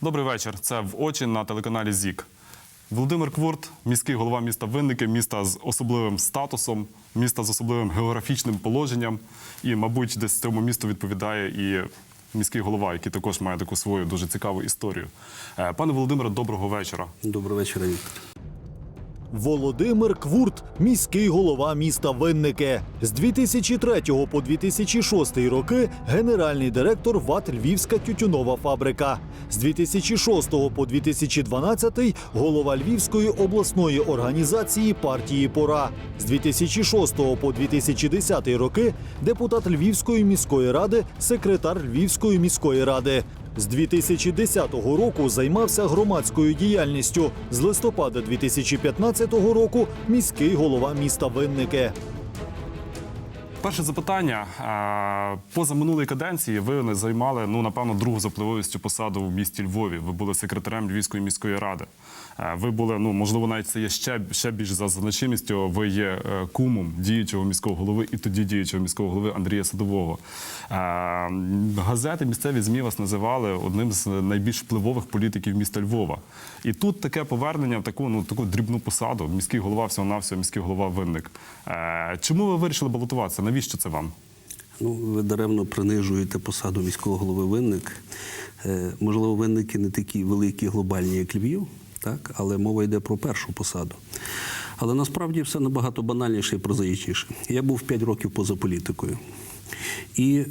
Добрий вечір. Це в очі на телеканалі ЗІК. Володимир Кворт, міський голова міста Винники, міста з особливим статусом, міста з особливим географічним положенням. І, мабуть, десь цьому місту відповідає і міський голова, який також має таку свою дуже цікаву історію. Е, Пане Володимире, доброго вечора. Доброго вечора, Віктор. Володимир Квурт, міський голова міста Винники. З 2003 по 2006 роки генеральний директор ВАТ Львівська тютюнова фабрика. З 2006 по 2012 голова Львівської обласної організації партії Пора. З 2006 по 2010 роки депутат Львівської міської ради, секретар Львівської міської ради. З 2010 року займався громадською діяльністю. З листопада 2015 року міський голова міста Винники. Перше запитання. Поза минулої каденції ви не займали, ну, напевно, другу запливовістю посаду в місті Львові. Ви були секретарем Львівської міської ради. Е, Ви були, ну, можливо, навіть це є ще, ще більш за значимістю. Ви є е, кумом діючого міського голови і тоді діючого міського голови Андрія Садового. Е, Газети місцеві ЗМІ вас називали одним з найбільш впливових політиків міста Львова. І тут таке повернення в таку, ну, таку дрібну посаду. Міський голова всього-навсього, міський голова винник. Чому ви вирішили балотуватися? Навіщо це вам? Ну, ви даремно принижуєте посаду міського голови винник. Можливо, винники не такі великі глобальні, як Львів, так? але мова йде про першу посаду. Але насправді все набагато банальніше і прозаїчніше. Я був 5 років поза політикою. І,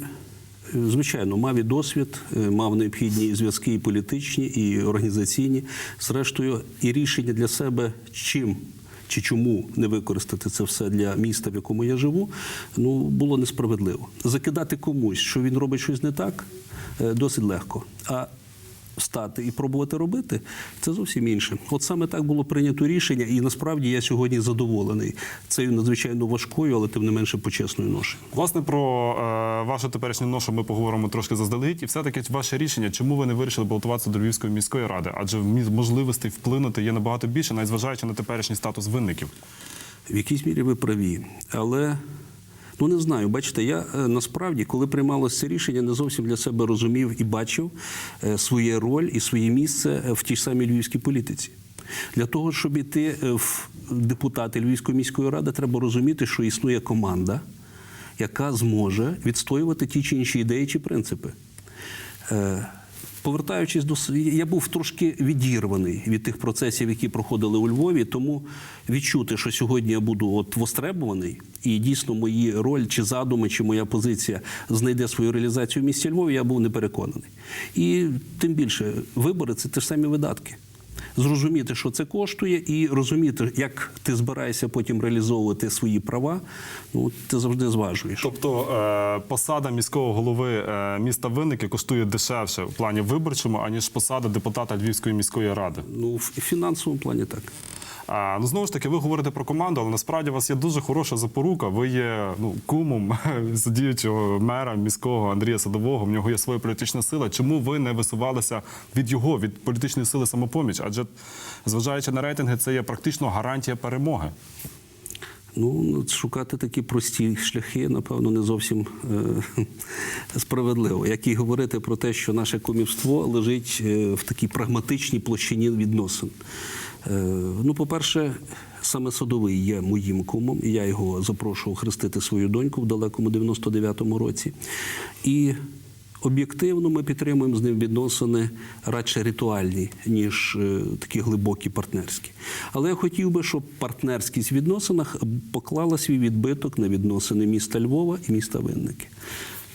звичайно, мав і досвід, е, мав необхідні зв'язки і політичні, і організаційні. Зрештою, і рішення для себе чим чи чому не використати це все для міста, в якому я живу, ну було несправедливо. Закидати комусь, що він робить щось не так, е, досить легко. А встати і пробувати робити це зовсім інше. От саме так було прийнято рішення, і насправді я сьогодні задоволений цією надзвичайно важкою, але тим не менше почесною ношею. Власне, про е, вашу теперішню ношу ми поговоримо трошки заздалегідь. І все-таки ваше рішення, чому ви не вирішили балотуватися до Львівської міської ради? Адже можливостей вплинути є набагато більше, навіть зважаючи на теперішній статус винників. В якійсь мірі ви праві, але ну не знаю. Бачите, я е, насправді, коли приймалося це рішення, не зовсім для себе розумів і бачив е, свою роль і своє місце е, в тій самій львівській політиці. Для того, щоб іти в депутати Львівської міської ради, треба розуміти, що існує команда, яка зможе відстоювати ті чи інші ідеї чи принципи. Повертаючись до я був трошки відірваний від тих процесів, які проходили у Львові, тому відчути, що сьогодні я буду от востребуваний, і дійсно мої роль чи задуми, чи моя позиція знайде свою реалізацію в місті Львові, я був не переконаний. І тим більше вибори це ті ж самі видатки. Зрозуміти, що це коштує, і розуміти, як ти збираєшся потім реалізовувати свої права. Ну ти завжди зважуєш. Тобто е, посада міського голови е, міста Винники коштує дешевше в плані виборчому, аніж посада депутата Львівської міської ради. Ну в фінансовому плані так. Ну знову ж таки, ви говорите про команду, але насправді у вас є дуже хороша запорука. Ви є ну кумом діючого мера міського Андрія Садового. В нього є своя політична сила. Чому ви не висувалися від його від політичної сили самопоміч? Адже зважаючи на рейтинги, це є практично гарантія перемоги. Ну, шукати такі прості шляхи, напевно, не зовсім е, справедливо. Як і говорити про те, що наше кумівство лежить е, в такій прагматичній площині відносин. Е, ну, по-перше, саме Садовий є моїм кумом, я його запрошував хрестити свою доньку в далекому 99-му році. І Об'єктивно ми підтримуємо з ним відносини радше ритуальні, ніж е, такі глибокі партнерські. Але я хотів би, щоб партнерськість в відносинах поклала свій відбиток на відносини міста Львова і міста Винники.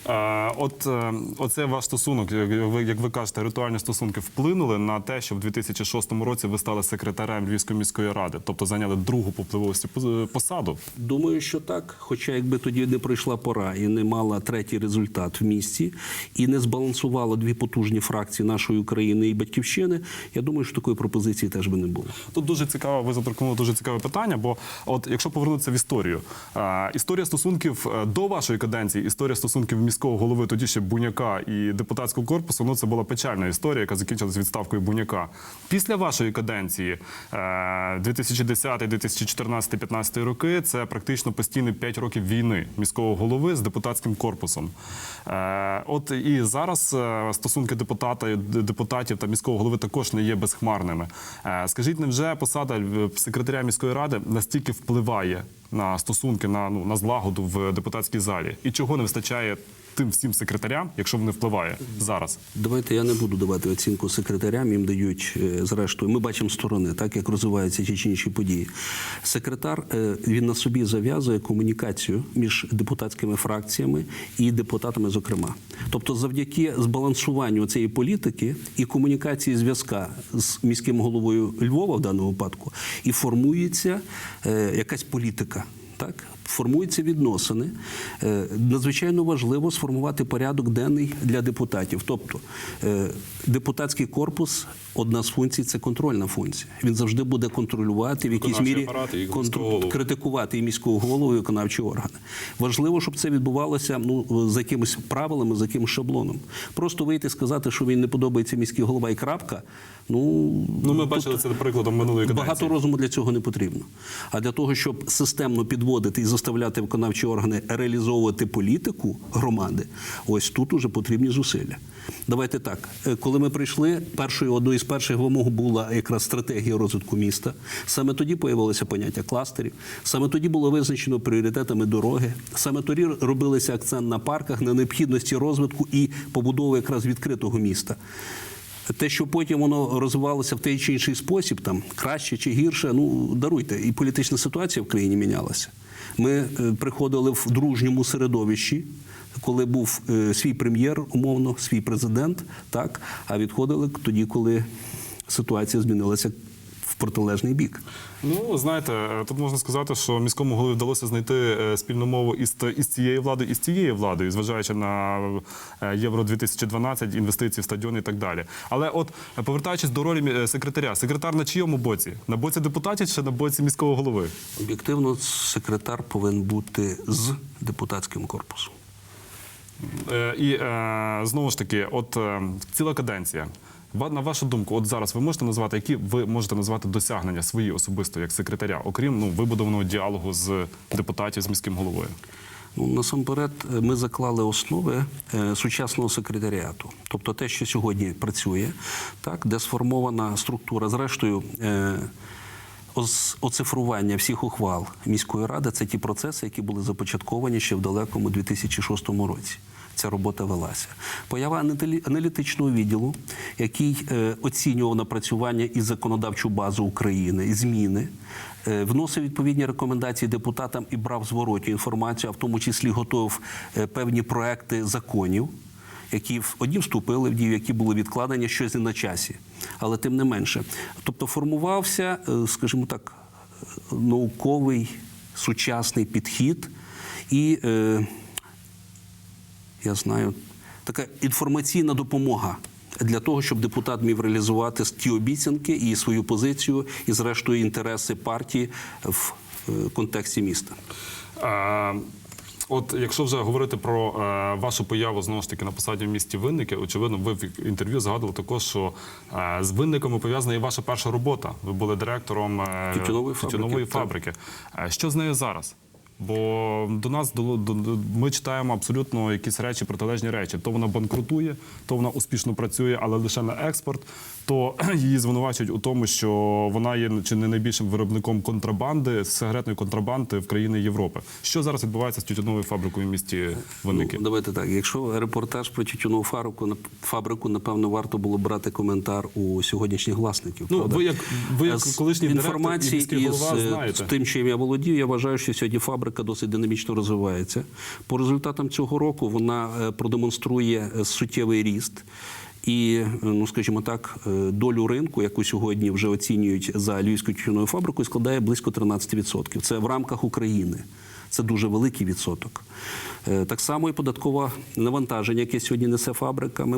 Е, От е, оце ваш стосунок, як ви, як ви кажете, ритуальні стосунки вплинули на те, що в 2006 році ви стали секретарем Львівської міської ради, тобто зайняли другу по впливовості посаду. Думаю, що так. Хоча якби тоді не пройшла пора і не мала третій результат в місті, і не збалансувала дві потужні фракції нашої України і батьківщини, я думаю, що такої пропозиції теж би не було. Тут дуже цікаво, ви заторкнули дуже цікаве питання. Бо, от якщо повернутися в історію, е, історія стосунків е, до вашої каденції, історія стосунків в місті міського голови тоді ще Буняка і депутатського корпусу, ну це була печальна історія, яка закінчилась відставкою Буняка. Після вашої каденції е, 2010, 2014, 2015 роки це практично постійні 5 років війни міського голови з депутатським корпусом. Е, От і зараз е, стосунки депутата, депутатів та міського голови також не є безхмарними. Е, Скажіть, невже посада секретаря міської ради настільки впливає на стосунки, на, ну, на злагоду в депутатській залі? І чого не вистачає тим всім секретарям, якщо вони впливає зараз? Давайте я не буду давати оцінку секретарям. Їм дають е, зрештою. Ми бачимо сторони, так як розвиваються ті чи інші події. Секретар е, він на собі зав'язує комунікацію між депутатськими фракціями і депутатами, зокрема. Тобто, завдяки збалансуванню цієї політики і комунікації зв'язка з міським головою Львова в даному випадку, і формується е, якась політика. Так, формуються відносини. Е, Надзвичайно важливо сформувати порядок денний для депутатів. Тобто е, депутатський корпус, одна з функцій це контрольна функція. Він завжди буде контролювати в якійсь мірі контр- критикувати і міського голову, і виконавчі органи. Важливо, щоб це відбувалося ну за якимись правилами, за якимось шаблоном. Просто вийти і сказати, що він не подобається міський голова і крапка. Ну Ну, ми бачили це прикладом минулої каденції. Багато розуму для цього не потрібно. А для того, щоб системно підводити і заставляти виконавчі органи реалізовувати політику громади, ось тут уже потрібні зусилля. Давайте так. Е, Коли ми прийшли, першою одною з перших вимог була якраз стратегія розвитку міста. Саме тоді появилося поняття кластерів. Саме тоді було визначено пріоритетами дороги. Саме тоді робилися акцент на парках, на необхідності розвитку і побудови якраз відкритого міста. Те, що потім воно розвивалося в той чи інший спосіб, там краще чи гірше, ну даруйте, і політична ситуація в країні мінялася. Ми е, приходили в дружньому середовищі, коли був е, свій прем'єр, умовно, свій президент, так, а відходили тоді, коли ситуація змінилася в протилежний бік. Ну, знаєте, тут можна сказати, що міському голові вдалося знайти е, спільну мову із, із цією владою, і з цією владою, зважаючи на е, Євро 2012, інвестиції в стадіони і так далі. Але от повертаючись до ролі е, секретаря, секретар на чийому боці? На боці депутатів чи на боці міського голови? Об'єктивно, секретар повинен бути з депутатським корпусом. І знову ж таки, от ціла каденція. На вашу думку, от зараз ви можете назвати, які ви можете назвати досягнення свої особисто як секретаря, окрім ну вибудованого діалогу з депутатів з міським головою? Ну, насамперед, е, ми заклали основи е, сучасного секретаріату, тобто те, що сьогодні працює, так, де сформована структура. Зрештою, е, оцифрування всіх ухвал міської ради це ті процеси, які були започатковані ще в далекому 2006 році. Ця робота велася. Поява аналітичного відділу, який е, оцінював напрацювання і законодавчу базу України, і зміни, е, вносив відповідні рекомендації депутатам і брав зворотню інформацію, а в тому числі готував е, певні проекти законів, які в- одні вступили в дію, які були відкладені щось не на часі. Але тим не менше. Тобто формувався, скажімо так, науковий сучасний підхід і. Я знаю, така інформаційна допомога для того, щоб депутат міг реалізувати ті обіцянки і свою позицію, і, зрештою, інтереси партії в е, контексті міста. Е, От якщо вже говорити про е, вашу появу знову ж таки на посаді в місті Винники, очевидно, ви в інтерв'ю згадували також, що е, з винниками пов'язана і ваша перша робота. Ви були директором е, Тютюнової фабрики, фабрики. Е, Що з нею зараз? Бо до нас до, до, до- ми читаємо абсолютно якісь речі, протилежні речі. То вона банкрутує, то вона успішно працює, але лише на експорт. То її звинувачують у тому, що вона є чи не найбільшим виробником контрабанди, сигаретної контрабанди в країни Європи. Що зараз відбувається з тютюновою фабрикою в місті Винники? Ну, давайте так. Якщо репортаж про тютюнову фабрику, нап- фабрику, напевно, варто було брати коментар у сьогоднішніх власників. Ну, правда? ви як- ви як З колишній інформації голова із, е, знаєте. з тим, чим я володію, я вважаю, що сьогодні фабрика досить динамічно розвивається. По результатам цього року вона е, продемонструє е, суттєвий ріст. І, е, ну скажімо так, долю ринку, яку сьогодні вже оцінюють за львівською тютюною фабрикою, складає близько 13%. Це в рамках України. Це дуже великий відсоток. Е, Так само і податкове навантаження, яке сьогодні несе фабрика. Ми,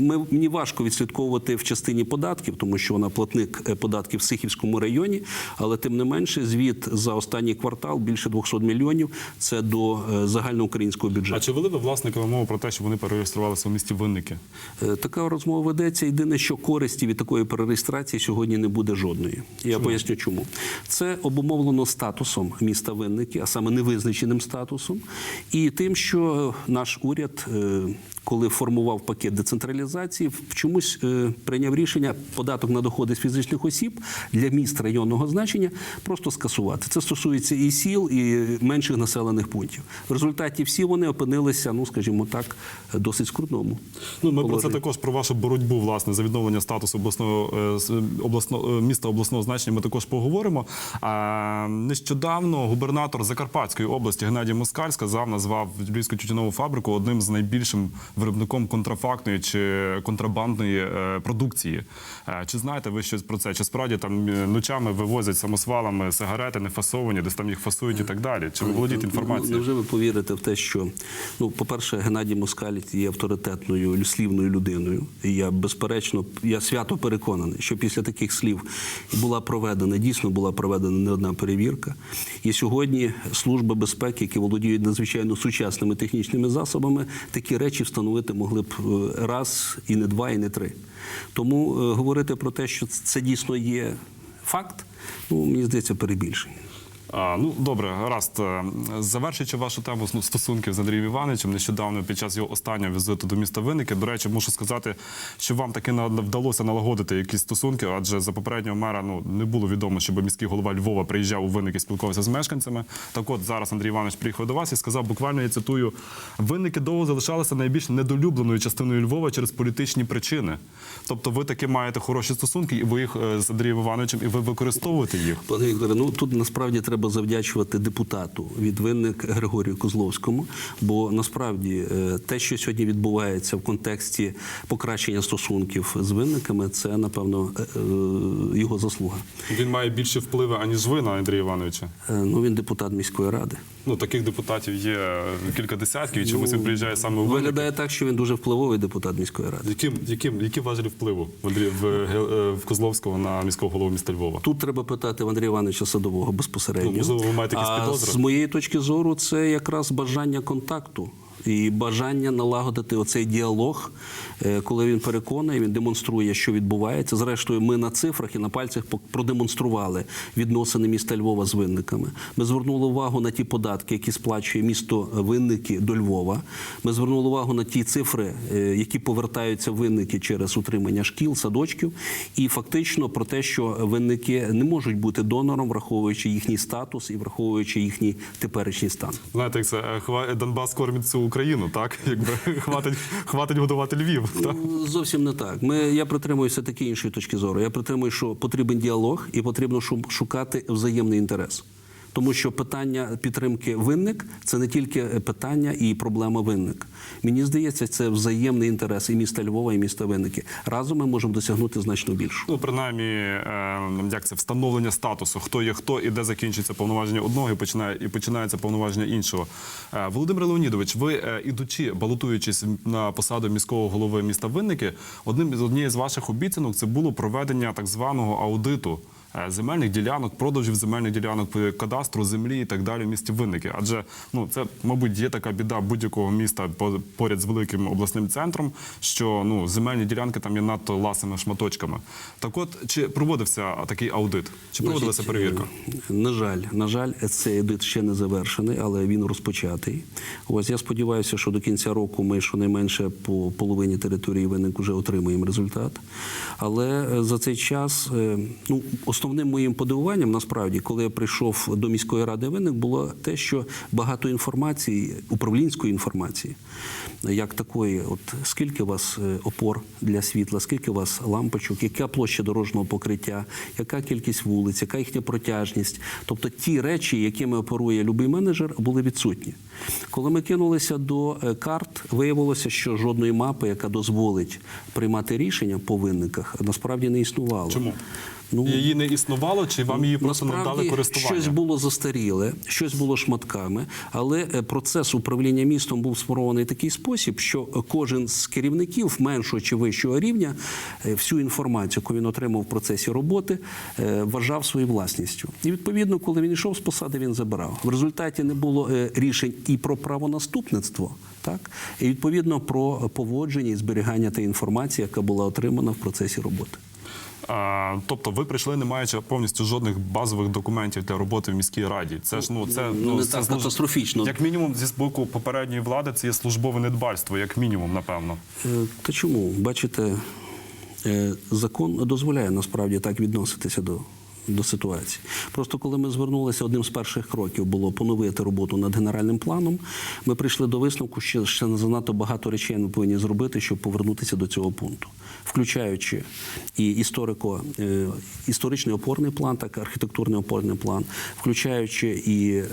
ми, мені важко відслідковувати в частині податків, тому що вона платник е, податків в Сихівському районі, але тим не менше, звіт за останній квартал більше 200 мільйонів. Це до е, загальноукраїнського бюджету. А чи вели ви власникам мову про те, що вони перереєструвалися в місті Винники? Така розмова ведеться. Єдине, що користі від такої перереєстрації сьогодні не буде жодної. Я поясню, чому це обумовлено статусом міста Винники, а саме невизначеним статусом, і тим, що наш уряд, е, коли формував пакет децентралізації, чомусь е, прийняв рішення податок на доходи з фізичних осіб для міст районного значення просто скасувати. Це стосується і сіл, і менших населених пунктів. В результаті всі вони опинилися, ну скажімо так, досить скрутному. Ну, ми про це також про вашу боротьбу власне за відновлення статусу обласного е, обласного е, міста обласного значення. Ми також поговоримо. А нещодавно губернатор Закарпатської області Геннадій Москаль сказав, назвав Львівську тютюнову фабрику одним з найбільшим виробником контрафактної чи контрабандної е, продукції. Е, Чи знаєте ви щось про це? Чи справді там е, ночами вивозять самосвалами сигарети не фасовані, десь там їх фасують і так далі? Чи ви володієте Ну, інформацією? Невже ви повірите в те, що ну, по-перше, Геннадій Москаль є авторитетною слівною людиною. І я безперечно, я свято переконаний, що після таких слів була проведена, дійсно була проведена не одна перевірка. І сьогодні служби безпеки, які володіють надзвичайно сучасними технічними засобами, такі речі встановити могли б е, раз і не два, і не три. Тому е, говорити про те, що це дійсно є факт, ну мені здається, перебільшення. Ну добре, гаразд. Е, Завершуючи вашу тему ну, стосунків з Андрієм Івановичем, нещодавно під час його останнього візиту до міста Винники. До речі, мушу сказати, що вам таки вдалося налагодити якісь стосунки, адже за попереднього мера ну не було відомо, щоб міський голова Львова приїжджав у Винники, спілкувався з мешканцями. Так от зараз Андрій Іванович приїхав до вас і сказав, буквально я цитую: Винники довго залишалися найбільш недолюбленою частиною Львова через політичні причини. Тобто, ви таки маєте хороші стосунки, і ви їх е, з Андрієм Івановичем, і ви використовуєте їх. Пане Вікторе, ну тут насправді треба завдячувати депутату від винник Григорію Козловському, бо насправді е, те, що сьогодні відбувається в контексті покращення стосунків з винниками, це напевно е, е, його заслуга. Він має більше впливи, аніж ви на Андрія Івановича. Ну він депутат міської ради. Ну таких депутатів є кілька десятків, і чомусь він приїжджає саме у. Виглядає так, що він дуже впливовий депутат міської ради. Яким, яким, які важелі впливу в, Андрія, в, е, в Козловського на міського голову міста Львова? Тут треба питати в Андрія Івановича Садового безпосередньо. Ну, можливо, ви маєте якісь а? З моєї точки зору, це якраз бажання контакту і бажання налагодити оцей діалог, е, коли він переконує, він демонструє, що відбувається. Зрештою, ми на цифрах і на пальцях продемонстрували відносини міста Львова з винниками. Ми звернули увагу на ті податки, які сплачує місто Винники до Львова. Ми звернули увагу на ті цифри, е, які повертаються винники через утримання шкіл, садочків, і фактично про те, що винники не можуть бути донором, враховуючи їхній статус і враховуючи їхній теперішній стан. Знаєте, як це е, Донбас кормить всю Україну, так? Якби хватить, хватить годувати Львів. Так? Ну, Зовсім не так. Ми, я притримуюся такі іншої точки зору. Я притримую, що потрібен діалог і потрібно шу- шукати взаємний інтерес. Тому що питання підтримки винник це не тільки питання і проблема винник. Мені здається, це взаємний інтерес і міста Львова, і міста Винники. Разом ми можемо досягнути значно більше. Ну, принаймні, е, як це встановлення статусу, хто є хто і де закінчується повноваження одного і починає і починається повноваження іншого. Е, Володимир Леонідович, ви е, ідучи, балотуючись на посаду міського голови міста Винники, одним із однією з ваших обіцянок це було проведення так званого аудиту. Е, Земельних ділянок, продажів земельних ділянок, е, кадастру землі і так далі в місті Винники. Адже ну це, мабуть, є така біда будь-якого міста поряд з великим обласним центром, що ну земельні ділянки там є надто ласими шматочками. Так от, чи проводився такий аудит? Чи проводилася Значить, перевірка? е, На жаль, на жаль, цей аудит ще не завершений, але він розпочатий. Ось я сподіваюся, що до кінця року ми щонайменше по половині території виник вже отримаємо результат. Але е, за цей час, е, ну основним моїм подивуванням, насправді, коли я прийшов до міської ради виник, було те, що багато інформації, управлінської інформації, як такої, от скільки у вас е, опор для світла, скільки у вас лампочок, яка площа дорожнього покриття, яка кількість вулиць, яка їхня протяжність. Тобто ті речі, якими оперує будь-який менеджер, були відсутні. Коли ми кинулися до е, карт, виявилося, що жодної мапи, яка дозволить приймати рішення по винниках, насправді не існувало. Чому? Ну, Її не існувало, чи вам її просто не дали користування? щось було застаріле, щось було шматками, але е, процес управління містом був сформований в такий спосіб, що кожен з керівників меншого чи вищого рівня е, всю інформацію, яку він отримав в процесі роботи, вважав своєю власністю. І відповідно, коли він йшов з посади, він забирав. В результаті не було рішень і про правонаступництво, так і відповідно про поводження і зберігання тієї інформації, яка була отримана в процесі роботи. А, тобто ви прийшли, не маючи повністю жодних базових документів для роботи в міській раді. Це ж ну це Ну, не це так служ- катастрофічно. Як мінімум, зі боку попередньої влади це є службове недбальство, як мінімум, напевно. Е, Та чому? Бачите, е, закон дозволяє насправді так відноситися до. До ситуації. Просто коли ми звернулися, одним з перших кроків було поновити роботу над генеральним планом. Ми прийшли до висновку, що ще занадто багато речей ми повинні зробити, щоб повернутися до цього пункту, включаючи і історико, е, історичний опорний план, так архітектурний опорний план, включаючи і е,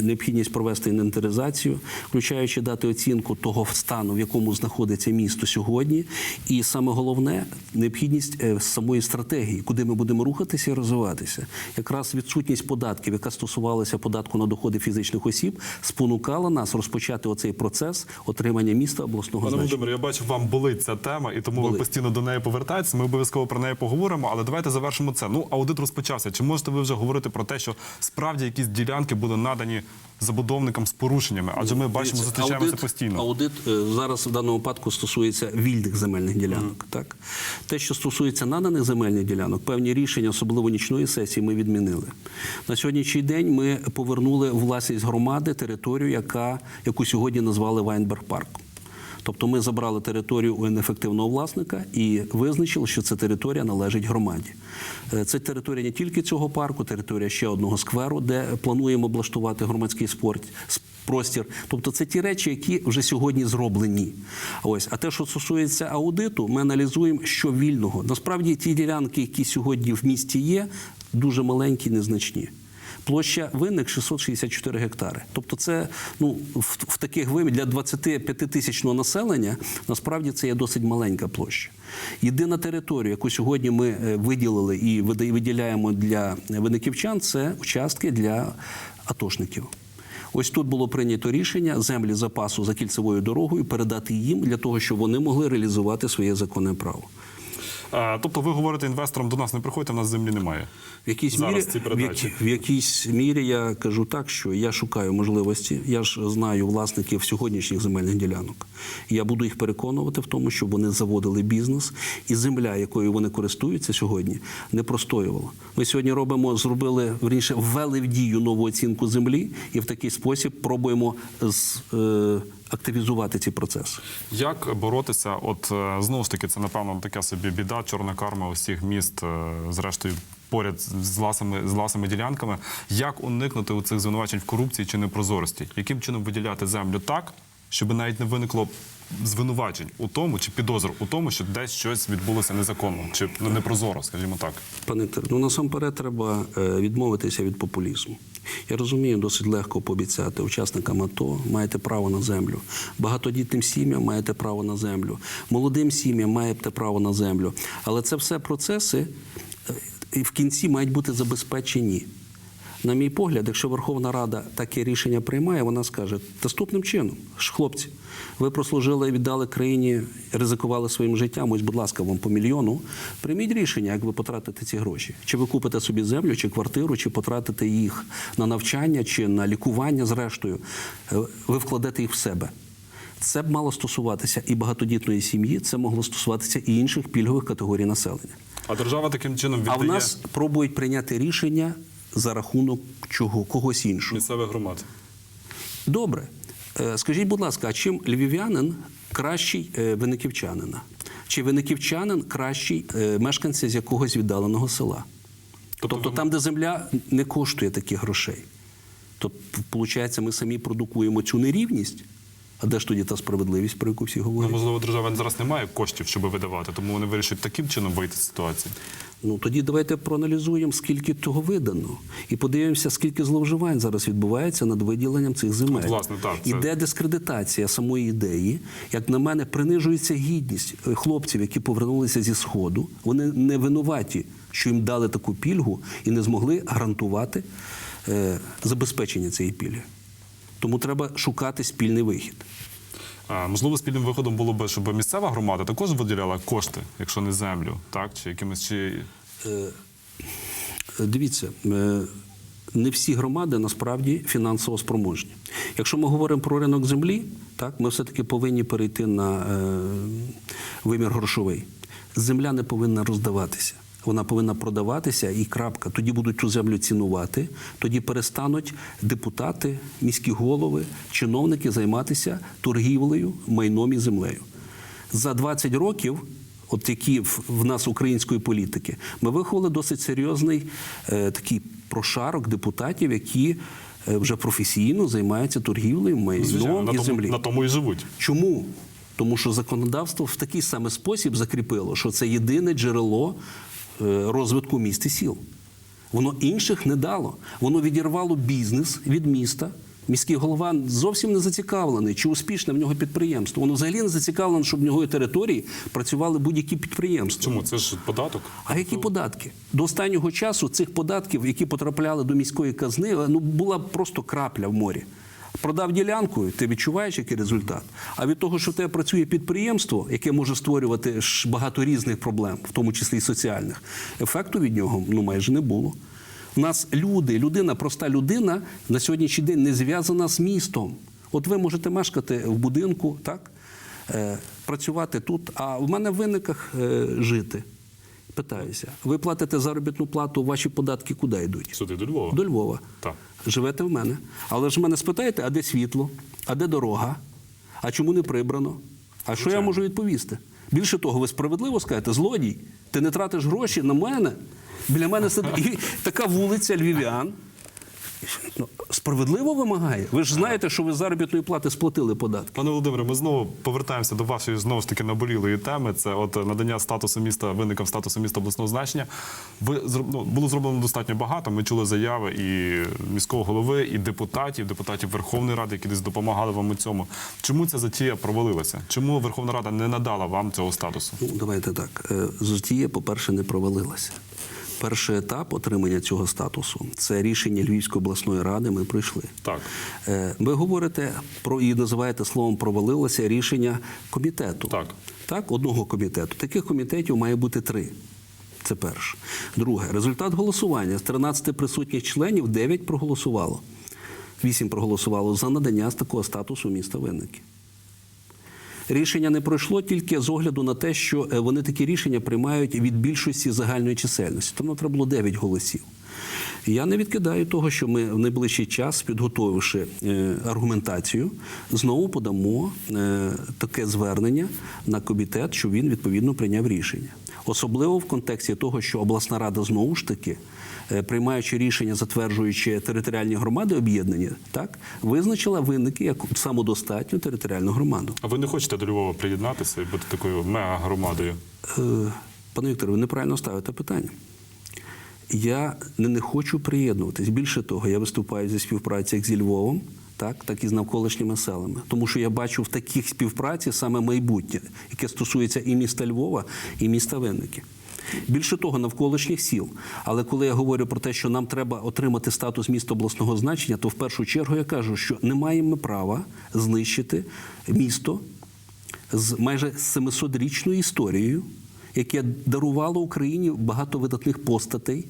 необхідність провести інвентаризацію, включаючи дати оцінку того стану, в якому знаходиться місто сьогодні, і саме головне необхідність е, самої стратегії, куди ми будемо рухатися і розвиватися. Якраз відсутність податків, яка стосувалася податку на доходи фізичних осіб, спонукала нас розпочати оцей процес отримання міста обласного Пане значення. Володимире, я бачу, вам болить ця тема, і тому ви Болить. Постійно до неї повертаєтеся. Ми обов'язково про неї поговоримо, але давайте завершимо це. Ну, аудит розпочався. Чи можете ви вже говорити про те, що справді якісь ділянки були надані забудовникам з порушеннями? Адже ми бачимо, Дивіться, зустрічаємося постійно. Аудит е, зараз в даному випадку стосується вільних земельних ділянок. Так те, що стосується наданих земельних ділянок, певні рішення, особливо нічної сесії, ми відмінили. На сьогоднішній день ми повернули власність громади територію, яка яку сьогодні назвали Вайнберг парком. Тобто ми забрали територію у неефективного власника і визначили, що ця територія належить громаді. Е, Це територія не тільки цього парку, територія ще одного скверу, де плануємо облаштувати громадський спорт. Простір, тобто це ті речі, які вже сьогодні зроблені. Ось, а те, що стосується аудиту, ми аналізуємо, що вільного. Насправді ті ділянки, які сьогодні в місті є, дуже маленькі, незначні. Площа винник 664 гектари. Тобто, це ну в, в таких вимірах для 25 тисячного населення насправді це є досить маленька площа. Єдина територія, яку сьогодні ми е, виділили і виділяємо для виниківчан, це участки для атошників. Ось тут було прийнято рішення землі запасу за кільцевою дорогою передати їм для того, щоб вони могли реалізувати своє законне право. Тобто ви говорите інвесторам, до нас не приходьте, в нас землі немає. В якійсь Зараз мірі ці в, передачі. які- в якійсь мірі я кажу так, що я шукаю можливості. Я ж знаю власників сьогоднішніх земельних ділянок. Я буду їх переконувати в тому, щоб вони заводили бізнес, і земля, якою вони користуються сьогодні, не простоювала. Ми сьогодні робимо, зробили верніше, ввели в дію нову оцінку землі, і в такий спосіб пробуємо з, е, активізувати ці процеси. Як боротися? От е, знову ж таки, це напевно така собі біда, чорна карма усіх міст, е, зрештою. Поряд з власними, з власними ділянками, як уникнути у цих звинувачень в корупції чи непрозорості? Яким чином виділяти землю так, щоб навіть не виникло звинувачень у тому, чи підозр у тому, що десь щось відбулося незаконно, чи непрозоро, скажімо так. Пане ну насамперед треба е, відмовитися від популізму. Я розумію, досить легко пообіцяти учасникам АТО маєте право на землю. Багатодітним сім'ям маєте право на землю. Молодим сім'ям маєте право на землю. Але це все процеси е, і в кінці мають бути забезпечені. На мій погляд, якщо Верховна Рада таке рішення приймає, вона скаже наступним чином: «Ж, хлопці, ви прослужили віддали країні, ризикували своїм життям. Ось, будь ласка, вам по мільйону. Прийміть рішення, як ви потратите ці гроші. Чи ви купите собі землю, чи квартиру, чи потратите їх на навчання, чи на лікування, зрештою, Е, ви вкладете їх в себе. Це б мало стосуватися і багатодітної сім'ї, це могло стосуватися і інших пільгових категорій населення. А держава таким чином А в нас пробують прийняти рішення за рахунок чого когось іншого. місцевих громад. Добре, Е, скажіть, будь ласка, а чим львів'янин кращий е, виниківчанина? Чи виниківчанин кращий е, мешканця з якогось віддаленого села? Тобто Тобто там, де земля не коштує таких грошей. Тобто, виходить, ми самі продукуємо цю нерівність. А де ж тоді та справедливість, про яку всі говорять? Ну, можливо, держава зараз не має коштів, щоб видавати, тому вони вирішують таким чином вийти з ситуації. Ну тоді давайте проаналізуємо, скільки того видано, і подивимося, скільки зловживань зараз відбувається над виділенням цих земель. От, власне, так, це- Іде дискредитація самої ідеї. Як на мене, принижується гідність е, хлопців, які повернулися зі сходу. Вони не винуваті що їм дали таку пільгу і не змогли гарантувати е, забезпечення цієї пільги. Тому треба шукати спільний вихід. Можливо, спільним виходом було б, щоб місцева громада також виділяла кошти, якщо не землю, так чи якимось чи Е, Дивіться, е, не всі громади насправді фінансово спроможні. Якщо ми говоримо про ринок землі, так ми все-таки повинні перейти на е, вимір грошовий. Земля не повинна роздаватися. Вона повинна продаватися і крапка. Тоді будуть ту землю цінувати, тоді перестануть депутати, міські голови, чиновники займатися торгівлею, майном і землею. За 20 років от які в, в нас української політики, ми виховали досить серйозний е, такий прошарок депутатів, які е, вже професійно займаються торгівлею, звичайно, майном на і тому, землі. на тому і живуть. Чому? Тому що законодавство в такий самий спосіб закріпило, що це єдине джерело розвитку міст і сіл. Воно інших не дало. Воно відірвало бізнес від міста. Міський голова зовсім не зацікавлений, чи успішне в нього підприємство. Воно взагалі не зацікавлено, щоб в його території працювали будь-які підприємства. Чому це ж податок? А які податки? До останнього часу цих податків, які потрапляли до міської казни, ну була просто крапля в морі. Продав ділянку, ти відчуваєш який результат. А від того, що в тебе працює підприємство, яке може створювати багато різних проблем, в тому числі і соціальних, ефекту від нього ну майже не було. У нас люди, людина, проста людина на сьогоднішній день не зв'язана з містом. От ви можете мешкати в будинку, так? Е, працювати тут, а в мене в виниках е, жити. Питаюся, ви платите заробітну плату, ваші податки куди йдуть? Сюди до Львова. До Львова. Так. Живете в мене. Але ж мене спитаєте, а де світло, а де дорога, а чому не прибрано? А що я можу відповісти? Більше того, ви справедливо скажете, злодій, ти не тратиш гроші на мене. Біля мене сидить така вулиця львів'ян. Ну, справедливо вимагає. Ви ж знаєте, що ви заробітної плати сплатили податки. Пане Володимире, ми знову повертаємося до вашої знову ж таки наболілої теми. Це от надання статусу міста виником статусу міста обласного значення. Ви ну, було зроблено достатньо багато. Ми чули заяви і міського голови, і депутатів, депутатів Верховної Ради, які десь допомагали вам у цьому. Чому ця затія провалилася? Чому Верховна Рада не надала вам цього статусу? Ну, давайте так. Е, Затія, по-перше, не провалилася. Перший етап отримання цього статусу це рішення Львівської обласної ради. Ми пройшли. Так. Е, Ви говорите про і називаєте словом провалилося рішення комітету. Так. Так, одного комітету. Таких комітетів має бути три. Це перше. Друге, результат голосування з 13 присутніх членів 9 проголосувало. 8 проголосувало за надання такого статусу міста Винники. Рішення не пройшло тільки з огляду на те, що е, вони такі рішення приймають від більшості загальної чисельності. Тому треба було 9 голосів. Я не відкидаю того, що ми в найближчий час, підготовивши е, аргументацію, знову подамо е, таке звернення на комітет, щоб він відповідно прийняв рішення. Особливо в контексті того, що обласна рада знову ж таки, е, приймаючи рішення, затверджуючи територіальні громади об'єднання, так визначила винники як самодостатню територіальну громаду. А ви не хочете до Львова приєднатися і бути такою мега-громадою? Е, Пане Вікторе, ви неправильно ставите питання. Я не хочу приєднуватись. Більше того, я виступаю зі співпраці як зі Львовом, так, так і з навколишніми селами. Тому що я бачу в таких співпраці саме майбутнє, яке стосується і міста Львова, і міста Винники. Більше того, навколишніх сіл. Але коли я говорю про те, що нам треба отримати статус міста обласного значення, то в першу чергу я кажу, що не маємо права знищити місто з майже 700-річною історією, яке дарувало Україні багато видатних постатей,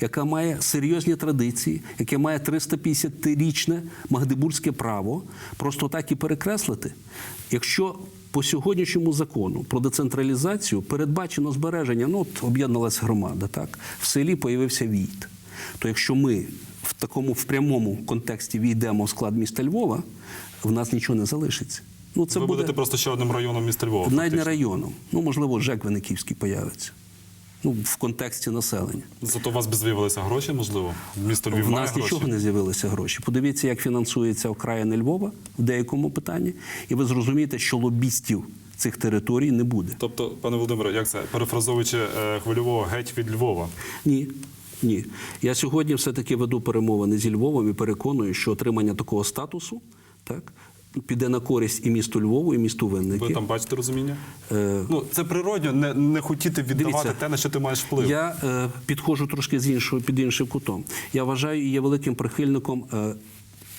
яка має серйозні традиції, яке має 350-річне магдебурзьке право, просто так і перекреслити. Якщо по сьогоднішньому закону про децентралізацію передбачено збереження, ну от об'єдналася громада, так в селі появився війт. То якщо ми в такому в прямому контексті війдемо в склад міста Львова, в нас нічого не залишиться. Ну це ви буде будете просто ще одним районом міста Львова. навіть не районом. Ну можливо, ЖЕК Винниківський появиться. Ну, в контексті населення. Зато у вас би з'явилися гроші, можливо. Місто Львів має нас гроші. нічого не з'явилися гроші. Подивіться, як фінансується окраїни Львова в деякому питанні, і ви зрозумієте, що лобістів цих територій не буде. Тобто, пане Володимире, як це перефразовуючи е, хвильового геть від Львова. Ні. Ні. Я сьогодні все-таки веду перемовини зі Львовом і переконую, що отримання такого статусу так, піде на користь і місту Львову, і місту Винники. Ви там бачите розуміння? Е, Ну це природньо, не, не хотіти віддавати Дивіться, те, на що ти маєш вплив. Я е, підходжу трошки з іншого під іншим кутом. Я вважаю і є великим прихильником е,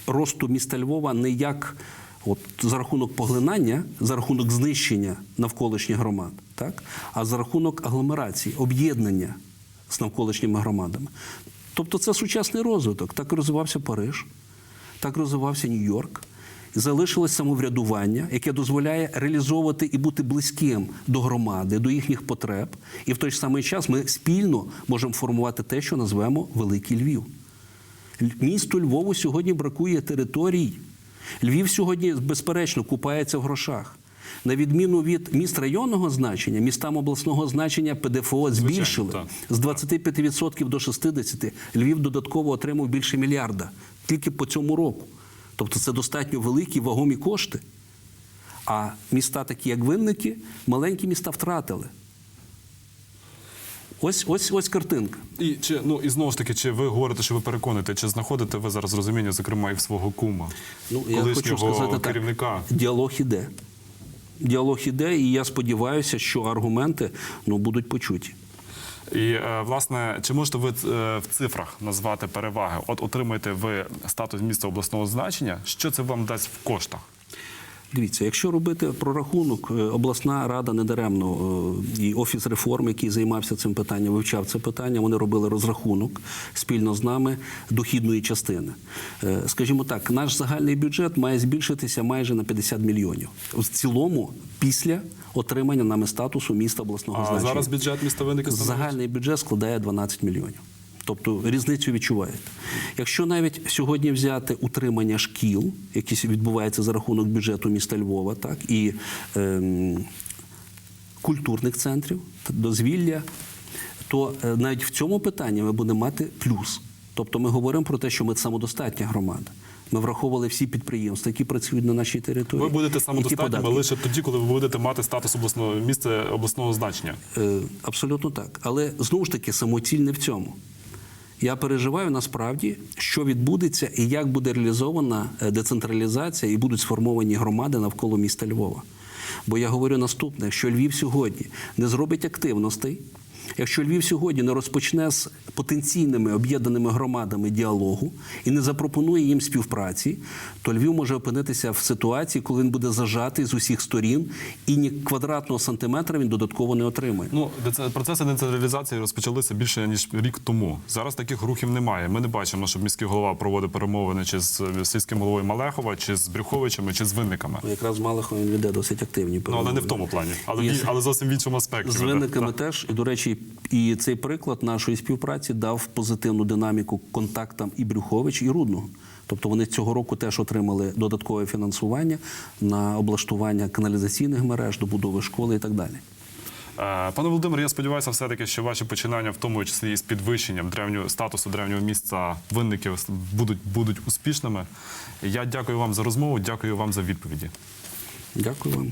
росту міста Львова не як от, за рахунок поглинання, за рахунок знищення навколишніх громад, так? а за рахунок агломерації, об'єднання з навколишніми громадами. Тобто це сучасний розвиток. Так розвивався Париж, так розвивався Нью-Йорк. Залишилось самоврядування, яке дозволяє реалізовувати і бути близьким до громади, до їхніх потреб. І в той ж самий час ми спільно можемо формувати те, що назвемо Великий Львів. Місту Львову сьогодні бракує територій. Львів сьогодні, безперечно, купається в грошах. На відміну від міст районного значення, містам обласного значення ПДФО збільшили так. з 25% до 60%. Львів додатково отримав більше мільярда тільки по цьому року. Тобто це достатньо великі вагомі кошти. А міста, такі як Винники, маленькі міста втратили. Ось, ось, ось картинка. І чи ну і знову ж таки, чи ви говорите, що ви переконуєте, чи знаходите ви зараз розуміння, зокрема, і в свого кума, Ну, я хочу сказати так. керівника? Діалог іде. Діалог іде, і я сподіваюся, що аргументи ну, будуть почуті. І е, власне, чи можете ви е, в цифрах назвати переваги? От отримаєте ви статус міста обласного значення. Що це вам дасть в коштах? Дивіться, якщо робити прорахунок, е, обласна рада недаремно е, і офіс реформ, який займався цим питанням, вивчав це питання. Вони робили розрахунок спільно з нами дохідної частини. Е, Скажімо так, наш загальний бюджет має збільшитися майже на 50 мільйонів в цілому після отримання нами статусу міста обласного А значення. зараз бюджет міста становить? Загальний бюджет складає 12 мільйонів. Тобто різницю відчуваєте. Якщо навіть сьогодні взяти утримання шкіл, які відбуваються за рахунок бюджету міста Львова, так і ем, культурних центрів, дозвілля, то е, навіть в цьому питанні ми будемо мати плюс. Тобто ми говоримо про те, що ми самодостатня громада. Ми враховували всі підприємства, які працюють на нашій території. Ви будете самодостатніми лише тоді, коли ви будете мати статус обласного місця обласного значення. Е, Абсолютно так. Але знову ж таки, самоціль не в цьому. Я переживаю насправді, що відбудеться і як буде реалізована е, децентралізація і будуть сформовані громади навколо міста Львова. Бо я говорю наступне: що Львів сьогодні не зробить активностей, якщо Львів сьогодні не розпочне з потенційними об'єднаними громадами діалогу і не запропонує їм співпраці, то Львів може опинитися в ситуації, коли він буде зажатий з усіх сторін, і ні квадратного сантиметра він додатково не отримає. Ну, процеси децентралізації розпочалися більше ніж рік тому. Зараз таких рухів немає. Ми не бачимо, щоб міський голова проводив перемовини чи з сільським головою Малехова, чи з Брюховичами, чи з винниками. Ну, Якраз з він веде досить активні Ну але не в тому плані, але, в- але зовсім в іншому аспекті. З веде. виниками Так. теж, і до речі, і цей приклад нашої співпраці дав позитивну динаміку контактам і Брюхович, і Рудного. Тобто вони цього року теж отримали додаткове фінансування на облаштування каналізаційних мереж, добудови школи і так далі. Пане Володимир, я сподіваюся, все-таки, що ваші починання, в тому числі і з підвищенням древнього статусу древнього місця винників, будуть, будуть успішними. Я дякую вам за розмову, дякую вам за відповіді. Дякую вам.